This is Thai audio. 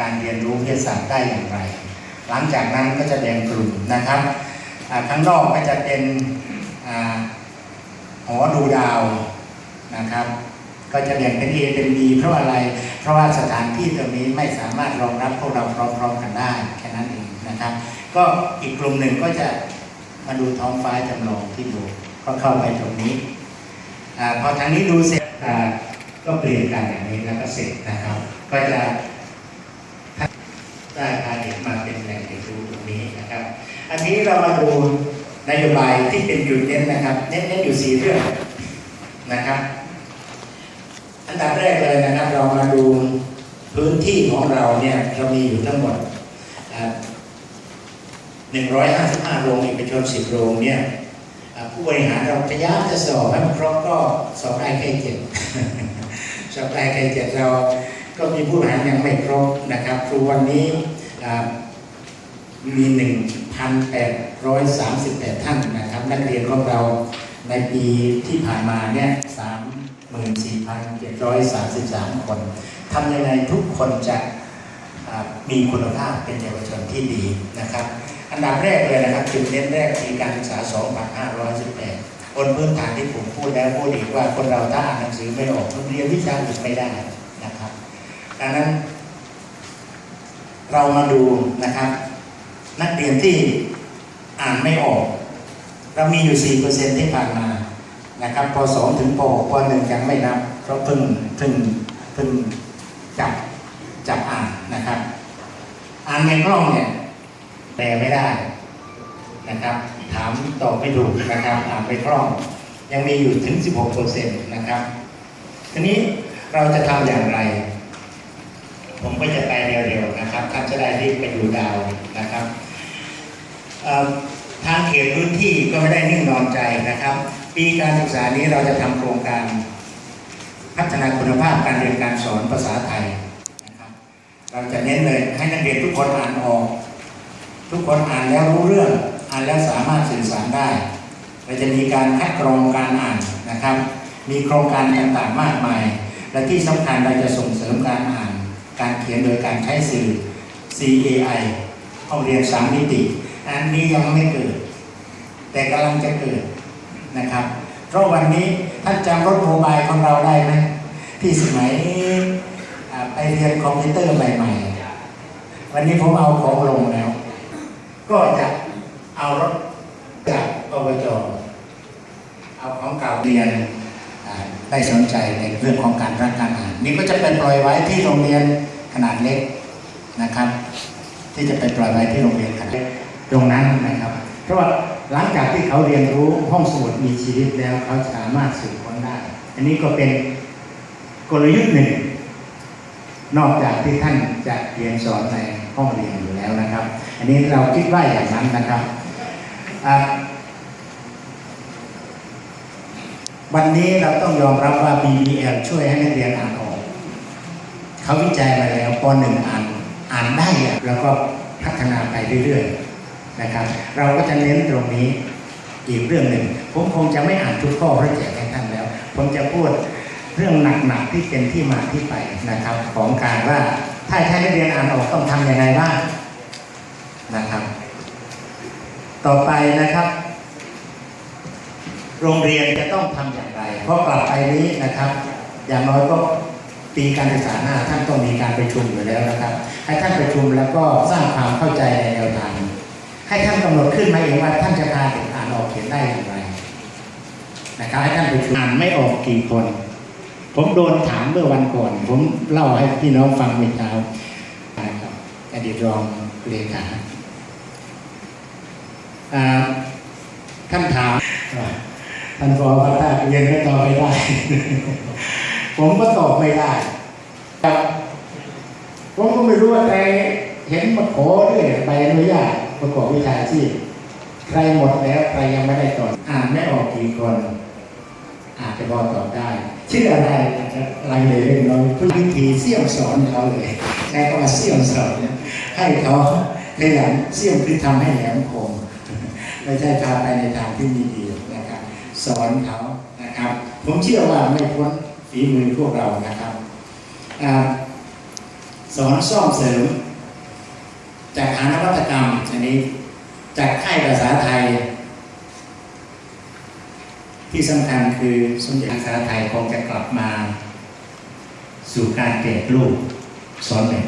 การเรียนรู้วิทยาศาสตร์ได้อย่างไร หลังจากนั้นก็จะแบ่งกลุ่มนะครับข้างนอกก็จะเป็นหอดูดาวนะครับ ก็จะแบ่งเป็น A เป็น B เพราะอะไร เพราะว่าสถานที่ตรงนี้ไม่สามารถรองรับพวกเราพร้อมๆกันได้แค่นั้นเองนะครับ ก็อีกกลุ่มหนึ่งก็จะมาดูท้องฟ้าจำลองที่ดูก็เข้าไปตรงนี้อพอทางนี้ดูเสร็จก็เปลี่ยนกันอย่างนี้แล้วก็เสร็จนะครับ ก็จะได้พาเด็กมาเป็นแหล่งเรียนรู้ตรงนี้นะครับ อันนี้เรามาดูนโยบายที่เป็นจุดเน้นนะครับ เน้นเน้นอยู่สี่เรื่องนะครับ อันดับแรกเลยนะครับ เรามาดูพื้นที่ของเราเนี่ยเรามีอยู่ทั้งหมดอ่า155 โรงเอกชน 10 โรงเนี่ยผู้บริหารเราพยายามจะสอบให้มันครบก็สอบได้แค่เจ็ดสอบได้แค่เจ็ดเราก็มีผู้บริหารยังไม่ครบนะครับครูวันนี้อ่ามี 1,838 ท่านนะครับ นักเรียนของเราในปีที่ผ่านมาเนี่ย34,733 คนทำยังไงทุกคนจะมีคุณภาพเป็นเยาวชนที่ดีนะครับ อันดับแรกเลยนะครับจุดเน้นแรกคือการศึกษา 2,518บนพื้นฐานที่ผมพูดแล้วพูดอีกว่าคนเราถ้าอ่านหนังสือไม่ออกเรียนวิชาอื่นไม่ได้นะครับ ดังนั้น เรามาดูนะครับ นักเรียนที่อ่านไม่ออก เรามีอยู่ 4%ที่ผ่านมานะครับป .2 ถึงป .6 ป .1 ยังไม่นับเพราะเพิ่งเพิ่งเพิ่งจับจับอ่านนะครับ อ่านในกล้องเนี่ยแปลไม่ได้นะครับ ถามตอบไม่ถูกนะครับอ่านไม่คล่อง ยังมีอยู่ถึง 16%นะครับทีนี้เราจะทำอย่างไร ผมก็จะไปเร็วๆนะครับท่านจะได้รีบไปดูดาวนะครับ ทางเขตพื้นที่ก็ไม่ได้นิ่งนอนใจนะครับ ปีการศึกษานี้เราจะทำโครงการ พัฒนาคุณภาพการเรียนการสอนภาษาไทยนะครับ เราจะเน้นเลยให้นักเรียนทุกคนอ่านออก ทุกคนอ่านแล้วรู้เรื่อง อ่านแล้วสามารถสื่อสารได้เราจะมีการคัดกรองการอ่านนะครับ มีโครงการต่างๆมากมาย และที่สำคัญเราจะส่งเสริมการอ่าน การเขียนโดยการใช้สื่อ CAI ห้องเรียนสามมิติ อันนี้ยังไม่เกิด แต่กำลังจะเกิดนะครับ เพราะวันนี้ท่านจำรถโมบายของเราได้ไหมที่สมัยไปเรียนคอมพิวเตอร์ใหม่ๆ วันนี้ผมเอาของลงแล้ว ก็จะเอารถจากอบจเอาของเก่าเรียนได้สนใจในเรื่องของการรักการอ่านนี่ก็จะเป็นปล่อยไว้ที่โรงเรียนขนาดเล็กนะครับ ที่จะไปปล่อยไว้ที่โรงเรียนขนาดเล็ก ตรงนั้นนะครับ เพราะว่าหลังจากที่เขาเรียนรู้ห้องสมุดมีชีวิตแล้วเขาสามารถสืบค้นได้ อันนี้ก็เป็นกลยุทธ์หนึ่ง นอกจากที่ท่านจะเรียนสอนในห้องเรียนอยู่แล้วนะครับ อันนี้เราคิดว่าอย่างนั้นนะครับวันนี้เราต้องยอมรับว่า BBL ช่วยให้นักเรียนอ่านออก เขาวิจัยมาแล้วป .1 อ่านอ่านได้แล้วก็พัฒนาไปเรื่อยๆ นะครับ เราก็จะเน้นตรงนี้อีกเรื่องหนึ่ง ผมคงจะไม่อ่านทุกข้อพระแจกให้ท่านแล้ว ผมจะพูดเรื่องหนักๆที่เป็นที่มาที่ไปนะครับ ของการว่าถ้าใช้นักเรียนอ่านออกต้องทำยังไงบ้างนะครับ ต่อไปนะครับ โรงเรียนจะต้องทำอย่างไร เพราะกลับไปนี้นะครับ อย่างน้อยก็ปีการศึกษาหน้าท่านต้องมีการประชุมอยู่แล้วนะครับ ให้ท่านประชุมแล้วก็สร้างความเข้าใจในแนวทาง ให้ท่านกำหนดขึ้นมาเองว่าท่านจะพาเด็กอ่านออกเขียนได้อย่างไรนะครับให้ท่านประชุมอ่านไม่ออกกี่คน ผมโดนถามเมื่อวันก่อน ผมเล่าให้พี่น้องฟังเมื่อเช้านะครับอดีตรองเลขาท่านถามท่านบอกว่าถ้าเรียนก็ตอบไม่ได้ ผมก็ตอบไม่ได้ผมก็ไม่รู้ว่าใครเห็นมาขอด้วยใบอนุญาต ประกอบวิชาชีพ ใครหมดแล้วใครยังไม่ได้ตออ่านไม่ออกกี่คน อาจจะพอตอบได้ ชื่ออะไรอาจจะลังเลเล็กน้อยทุกวิธีเสี่ยมสอนเขาเลยใช้คำว่าเสี่ยมสอนเนี่ยให้เขาขยันเสี่ยมคือทำให้แหลมคมไม่ใช่พาไปในทางที่ไมีดีนะครับ สอนเขานะครับ ผมเชื่อว่าไม่พ้นฝีมือพวกเรานะครับอสอนซ่อมเสริม จากหานวัตกรรมอันนี้ จากค่ายภาษาไทย ที่สำคัญคือสมเด็จภาษาไทยคงจะกลับมา สู่การเกิดรูปสอนแบบ